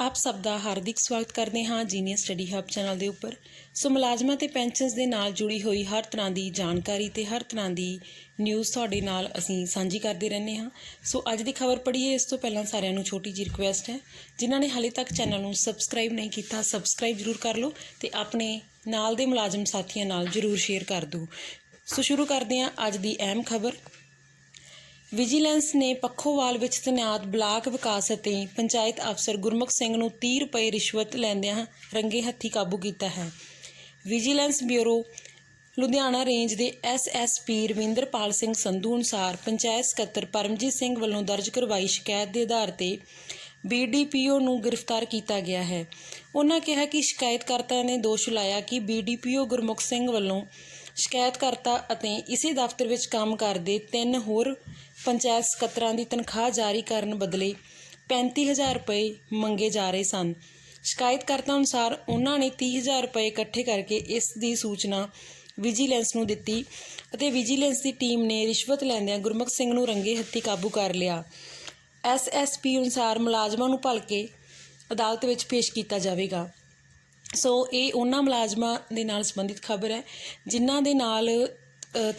ਆਪ ਸਭ ਦਾ ਹਾਰਦਿਕ ਸਵਾਗਤ ਕਰਦੇ ਹਾਂ ਜੀਨੀਅਰ ਸਟੱਡੀ ਹੱਬ ਚੈਨਲ ਦੇ ਉੱਪਰ। ਸੋ ਮੁਲਾਜ਼ਮਾਂ ਤੇ ਪੈਨਸ਼ਨਸ ਦੇ ਨਾਲ ਜੁੜੀ ਹੋਈ ਹਰ ਤਰ੍ਹਾਂ ਦੀ ਜਾਣਕਾਰੀ ਤੇ ਹਰ ਤਰ੍ਹਾਂ ਦੀ ਨਿਊਜ਼ ਤੁਹਾਡੇ ਨਾਲ ਅਸੀਂ ਸਾਂਝੀ ਕਰਦੇ ਰਹਿੰਦੇ ਹਾਂ। ਸੋ ਅੱਜ ਦੀ ਖਬਰ ਪੜ੍ਹੀਏ, ਇਸ ਤੋਂ ਪਹਿਲਾਂ ਸਾਰਿਆਂ ਨੂੰ ਛੋਟੀ ਜਿਹੀ ਰਿਕੁਐਸਟ ਹੈ। ਜਿਨ੍ਹਾਂ ਨੇ ਹਾਲੇ ਤੱਕ ਚੈਨਲ ਨੂੰ ਸਬਸਕ੍ਰਾਈਬ ਨਹੀਂ ਕੀਤਾ ਸਬਸਕ੍ਰਾਈਬ ਜ਼ਰੂਰ ਕਰ ਲਓ ਤੇ ਆਪਣੇ ਨਾਲ ਦੇ ਮੁਲਾਜ਼ਮ ਸਾਥੀਆਂ ਨਾਲ ਜ਼ਰੂਰ ਸ਼ੇਅਰ ਕਰ ਦਿਓ। ਸੋ ਸ਼ੁਰੂ ਕਰਦੇ ਹਾਂ ਅੱਜ ਦੀ ਅਹਿਮ ਖਬਰ। ਵਿਜੀਲੈਂਸ ਨੇ ਪੱਖੋਵਾਲ ਵਿੱਚ ਤੈਨਾਤ ਬਲਾਕ ਵਿਕਾਸ ਅਤੇ ਪੰਚਾਇਤ ਅਫਸਰ ਗੁਰਮੁਖ ਸਿੰਘ ਨੂੰ 30 ਰੁਪਏ ਰਿਸ਼ਵਤ ਲੈਂਦਿਆਂ ਰੰਗੇ ਹੱਥੀ ਕਾਬੂ ਕੀਤਾ ਹੈ। ਵਿਜੀਲੈਂਸ ਬਿਊਰੋ ਲੁਧਿਆਣਾ ਰੇਂਜ ਦੇ ਐਸਐਸਪੀ ਰਵਿੰਦਰਪਾਲ ਸਿੰਘ ਸੰਧੂ ਅਨੁਸਾਰ ਪੰਚਾਇਤ ਸਕੱਤਰ ਪਰਮਜੀਤ ਸਿੰਘ ਵੱਲੋਂ ਦਰਜ ਕਰਵਾਈ ਸ਼ਿਕਾਇਤ ਦੇ ਆਧਾਰ ਤੇ ਬੀਡੀਪੀਓ ਨੂੰ ਗ੍ਰਿਫਤਾਰ ਕੀਤਾ ਗਿਆ ਹੈ। ਉਹਨਾਂ ਕਿਹਾ ਕਿ ਸ਼ਿਕਾਇਤਕਰਤਾ ਨੇ ਦੋਸ਼ ਲਾਇਆ ਕਿ ਬੀਡੀਪੀਓ ਗੁਰਮੁਖ ਸਿੰਘ ਵੱਲੋਂ ਸ਼ਿਕਾਇਤਕਰਤਾ ਅਤੇ ਇਸੇ ਦਫ਼ਤਰ ਵਿੱਚ ਕੰਮ ਕਰਦੇ ਤਿੰਨ ਹੋਰ ਪੰਚਾਇਤ ਸਕੱਤਰਾਂ ਦੀ ਤਨਖਾਹ ਜਾਰੀ ਕਰਨ ਬਦਲੇ 35000 ਰੁਪਏ ਮੰਗੇ ਜਾ ਰਹੇ ਸਨ। ਸ਼ਿਕਾਇਤਕਰਤਾ ਅਨੁਸਾਰ ਉਹਨਾਂ ਨੇ 30000 ਰੁਪਏ ਇਕੱਠੇ ਕਰਕੇ ਇਸ ਦੀ ਸੂਚਨਾ ਵਿਜੀਲੈਂਸ ਨੂੰ ਦਿੱਤੀ ਅਤੇ ਵਿਜੀਲੈਂਸ ਦੀ ਟੀਮ ਨੇ ਰਿਸ਼ਵਤ ਲੈਂਦਿਆਂ ਗੁਰਮੁਖ ਸਿੰਘ ਨੂੰ ਰੰਗੇ ਹੱਥੀ ਕਾਬੂ ਕਰ ਲਿਆ। ਐਸਐਸਪੀ ਅਨੁਸਾਰ ਮੁਲਾਜ਼ਮਾਂ ਨੂੰ ਭਲਕੇ ਅਦਾਲਤ ਵਿੱਚ ਪੇਸ਼ ਕੀਤਾ ਜਾਵੇਗਾ। ਸੋ ਇਹ ਉਹਨਾਂ ਮੁਲਾਜ਼ਮਾਂ ਦੇ ਨਾਲ ਸੰਬੰਧਿਤ ਖਬਰ ਹੈ, ਜਿਨ੍ਹਾਂ ਦੇ ਨਾਲ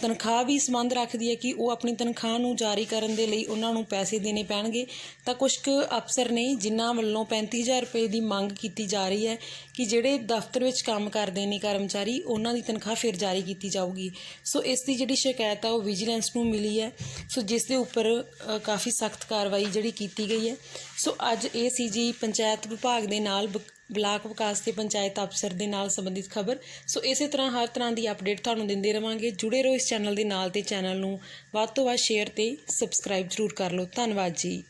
ਤਨਖਾਹ ਵੀ ਸੰਬੰਧ ਰੱਖਦੀ ਹੈ ਕਿ ਉਹ ਆਪਣੀ ਤਨਖਾਹ ਨੂੰ ਜਾਰੀ ਕਰਨ ਦੇ ਲਈ ਉਹਨਾਂ ਨੂੰ ਪੈਸੇ ਦੇਣੇ ਪੈਣਗੇ। ਤਾਂ ਕੁਝ ਕੁ ਅਫਸਰ ਨੇ ਜਿਨ੍ਹਾਂ ਵੱਲੋਂ 35000 ਰੁਪਏ ਦੀ ਮੰਗ ਕੀਤੀ ਜਾ ਰਹੀ ਹੈ ਕਿ ਜਿਹੜੇ ਦਫ਼ਤਰ ਵਿੱਚ ਕੰਮ ਕਰਦੇ ਨੇ ਕਰਮਚਾਰੀ, ਉਹਨਾਂ ਦੀ ਤਨਖਾਹ ਫਿਰ ਜਾਰੀ ਕੀਤੀ ਜਾਊਗੀ। ਸੋ ਇਸ ਦੀ ਜਿਹੜੀ ਸ਼ਿਕਾਇਤ ਆ, ਉਹ ਵਿਜੀਲੈਂਸ ਨੂੰ ਮਿਲੀ ਹੈ। ਸੋ ਜਿਸ ਦੇ ਉੱਪਰ ਕਾਫੀ ਸਖਤ ਕਾਰਵਾਈ ਜਿਹੜੀ ਕੀਤੀ ਗਈ ਹੈ। ਸੋ ਅੱਜ ਇਹ ਸੀ ਜੀ ਪੰਚਾਇਤ ਵਿਭਾਗ ਦੇ ਨਾਲ ਬ- ਬਲਾਕ ਵਿਕਾਸ ਤੇ ਪੰਚਾਇਤ ਅਫਸਰ ਦੇ ਨਾਲ ਸੰਬੰਧਿਤ ਖਬਰ। ਸੋ ਇਸੇ ਤਰ੍ਹਾਂ ਹਰ ਤਰ੍ਹਾਂ ਦੀ ਅਪਡੇਟ ਤੁਹਾਨੂੰ ਦਿੰਦੇ ਰਵਾਂਗੇ। ਜੁੜੇ ਰਹੋ ਇਸ ਚੈਨਲ ਦੇ ਨਾਲ ਤੇ ਚੈਨਲ ਨੂੰ ਵੱਧ ਤੋਂ ਵੱਧ ਸ਼ੇਅਰ ਤੇ ਸਬਸਕ੍ਰਾਈਬ ਜ਼ਰੂਰ ਕਰ ਲਓ। ਧੰਨਵਾਦ ਜੀ।